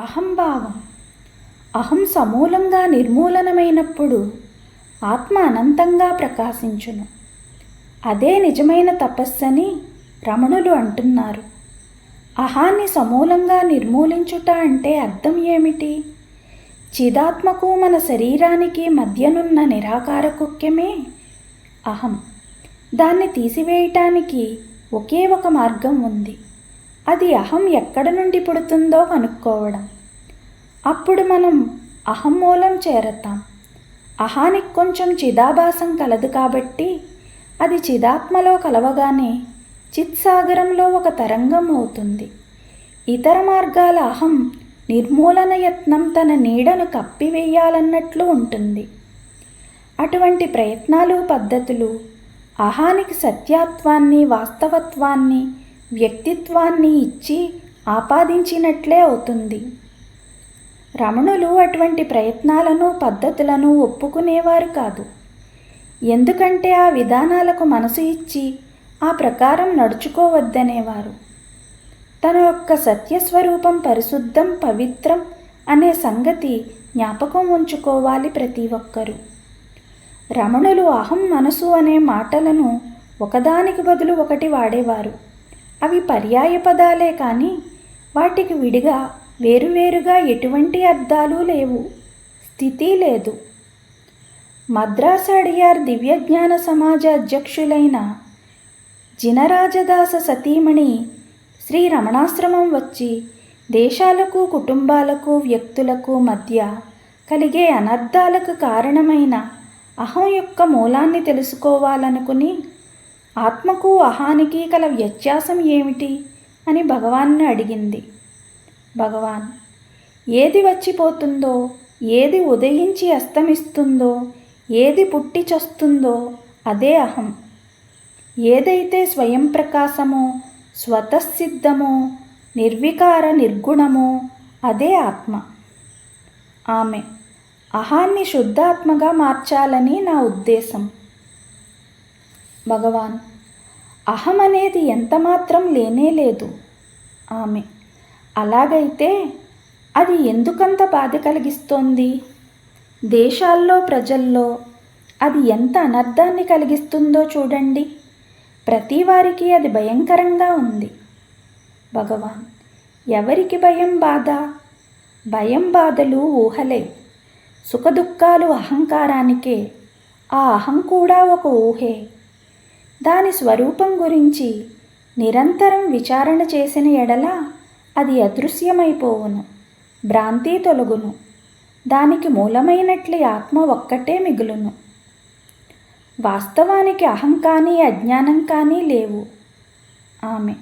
అహంభావం. అహం సమూలంగా నిర్మూలనమైనప్పుడు ఆత్మ అనంతంగా ప్రకాశించును. అదే నిజమైన తపస్సని రమణులు అంటున్నారు. అహాన్ని సమూలంగా నిర్మూలించుట అంటే అర్థం ఏమిటి? చిదాత్మకు మన శరీరానికి మధ్యనున్న నిరాకార కుక్యమే అహం. దాన్ని తీసివేయటానికి ఒకే ఒక మార్గం ఉంది. అది అహం ఎక్కడ నుండి పుడుతుందో కనుక్కోవడం. అప్పుడు మనం అహం మూలం చేరతాం. అహానికి కొంచెం చిదాభాసం కలదు కాబట్టి అది చిదాత్మలో కలవగానే చిత్సాగరంలో ఒక తరంగం అవుతుంది. ఇతర మార్గాల అహం నిర్మూలన యత్నం తన నీడను కప్పివేయాలన్నట్లు ఉంటుంది. అటువంటి ప్రయత్నాలు పద్ధతులు అహానికి సత్యాత్వాన్ని వాస్తవత్వాన్ని వ్యక్తిత్వాన్ని ఇచ్చి ఆపాదించినట్లే అవుతుంది. రమణులు అటువంటి ప్రయత్నాలను పద్ధతులను ఒప్పుకునేవారు కాదు. ఎందుకంటే ఆ విధానాలకు మనసు ఇచ్చి ఆ ప్రకారం నడుచుకోవద్దనేవారు. తన యొక్క సత్యస్వరూపం పరిశుద్ధం పవిత్రం అనే సంగతి జ్ఞాపకం ఉంచుకోవాలి ప్రతి ఒక్కరూ. రమణులు అహం మనసు అనే మాటలను ఒకదానికి బదులు ఒకటి వాడేవారు. అవి పర్యాయ పదాలే కానీ వాటికి విడిగా వేరువేరుగా ఎటువంటి అర్థాలు లేవు. స్థితి లేదు. మద్రాస్ అడియార్ దివ్యజ్ఞాన సమాజ అధ్యక్షులైన జినరాజదాస సతీమణి శ్రీ రమణాశ్రమం వచ్చి దేశాలకు కుటుంబాలకు వ్యక్తులకు మధ్య కలిగే అనర్థాలకు కారణమైన అహం యొక్క మూలాన్ని తెలుసుకోవాలనుకుని ఆత్మకు అహానికి కల వ్యత్యాసం ఏమిటి? అని భగవాన్ని అడిగింది. భగవాన్ ఏది వచ్చిపోతుందో ఏది ఉదయించి అస్తమిస్తుందో ఏది పుట్టి చస్తుందో అదే అహం. ఏదైతే స్వయం ప్రకాశమో స్వతసిద్ధమో నిర్వికార నిర్గుణమో అదే ఆత్మ. ఆమె అహాన్ని శుద్ధాత్మగా మార్చాలని నా ఉద్దేశం. భగవాన్ అహం అనేది ఎంతమాత్రం లేనే లేదు. ఆమె అలాగైతే అది ఎందుకంత బాధ కలిగిస్తోంది? దేశాల్లో ప్రజల్లో అది ఎంత అనర్థాన్ని కలిగిస్తుందో చూడండి. ప్రతి వారికి అది భయంకరంగా ఉంది. భగవాన్ ఎవరికి భయం బాధ? భయం బాధలు ఊహలే. సుఖదుఖాలు అహంకారానికే. ఆ అహం కూడా ఒక ఊహే. దాని స్వరూపం గురించి నిరంతరం విచారణ చేసిన ఎడల అది అదృశ్యమైపోవును భ్రాంతి తొలగును. దానికి మూలమైనట్లు ఆత్మ ఒక్కటే మిగులును. వాస్తవానికి అహం కానీ అజ్ఞానం కానీ లేవు. ఆమె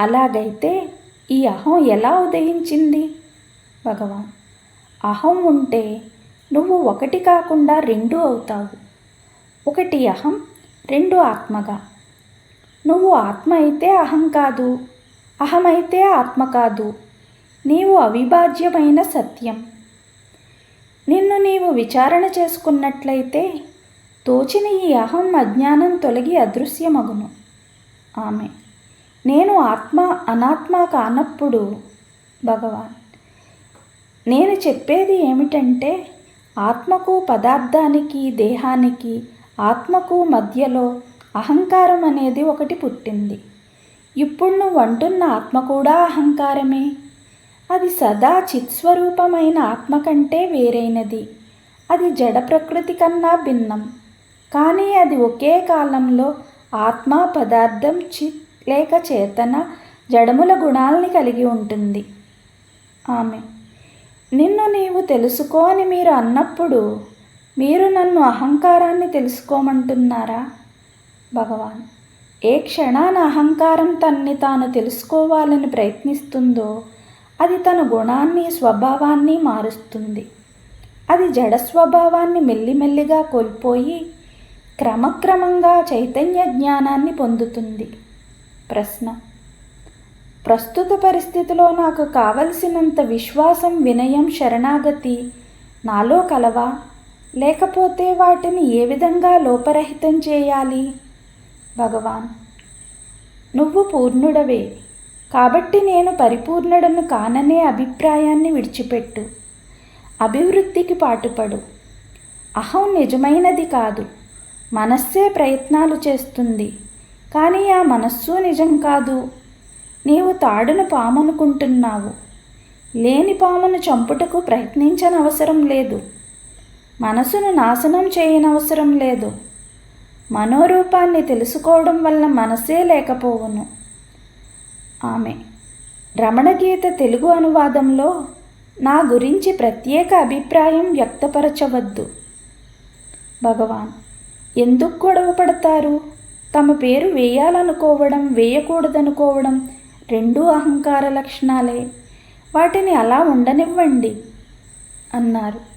అలాగైతే ఈ అహం ఎలా ఉదయించింది? భగవాన్ అహం ఉంటే నువ్వు ఒకటి కాకుండా రెండు అవుతావు. ఒకటి అహం రెండు ఆత్మగా. నువ్వు ఆత్మ అయితే అహం కాదు అహమైతే ఆత్మ కాదు. నీవు అవిభాజ్యమైన సత్యం. నిన్ను నీవు విచారణ చేసుకున్నట్లయితే తోచిన ఈ అహం అజ్ఞానం తొలగి అదృశ్యమగును. ఆమె నేను ఆత్మ అనాత్మ కానప్పుడు భగవాన్ నేను చెప్పేది ఏమిటంటే ఆత్మకు పదార్థానికి దేహానికి ఆత్మకు మధ్యలో అహంకారం అనేది ఒకటి పుట్టింది. ఇప్పుడు నువ్వు అంటున్న ఆత్మ కూడా అహంకారమే. అది సదా చిత్స్వరూపమైన ఆత్మ కంటే వేరైనది. అది జడ ప్రకృతి కన్నా భిన్నం. కానీ అది ఒకే కాలంలో ఆత్మ పదార్థం చిత్ లేక చేతన జడముల గుణాలని కలిగి ఉంటుంది. ఆమె. నిన్ను నీవు తెలుసుకో అని మీరు అన్నప్పుడు మీరు నన్ను అహంకారాన్ని తెలుసుకోమంటున్నారా? భగవాన్. ఏ క్షణాన అహంకారం తన్ని తాను తెలుసుకోవాలని ప్రయత్నిస్తుందో అది తన గుణాన్ని స్వభావాన్ని మారుస్తుంది. అది జడ స్వభావాన్ని మెల్లిమెల్లిగా కోల్పోయి క్రమక్రమంగా చైతన్య జ్ఞానాన్ని పొందుతుంది. ప్రశ్న. ప్రస్తుత పరిస్థితిలో నాకు కావలసినంత విశ్వాసం వినయం శరణాగతి నాలో కలవా? లేకపోతే వాటిని ఏ విధంగా లోపరహితం చేయాలి? భగవాన్. నువ్వు పూర్ణుడవే. కాబట్టి నేను పరిపూర్ణుడను కాననే అభిప్రాయాన్ని విడిచిపెట్టు. అభివృద్ధికి పాటుపడు. అహం నిజమైనది కాదు. మనస్సే ప్రయత్నాలు చేస్తుంది. కానీ ఆ మనస్సు నిజం కాదు. నీవు తాడును పామనుకుంటున్నావు. లేని పామును చంపుటకు ప్రయత్నించనవసరం లేదు. మనసును నాశనం చేయనవసరం లేదు. మనోరూపాన్ని తెలుసుకోవడం వల్ల మనసే లేకపోవును. ఆమె. రమణగీత తెలుగు అనువాదంలో నా గురించి ప్రత్యేక అభిప్రాయం వ్యక్తపరచవద్దు. భగవాన్. ఎందుకు గొడవ పడతారు? తమ పేరు వేయాలనుకోవడం వేయకూడదనుకోవడం రెండూ అహంకార లక్షణాలే. వాటిని అలా ఉండనివ్వండి అన్నారు.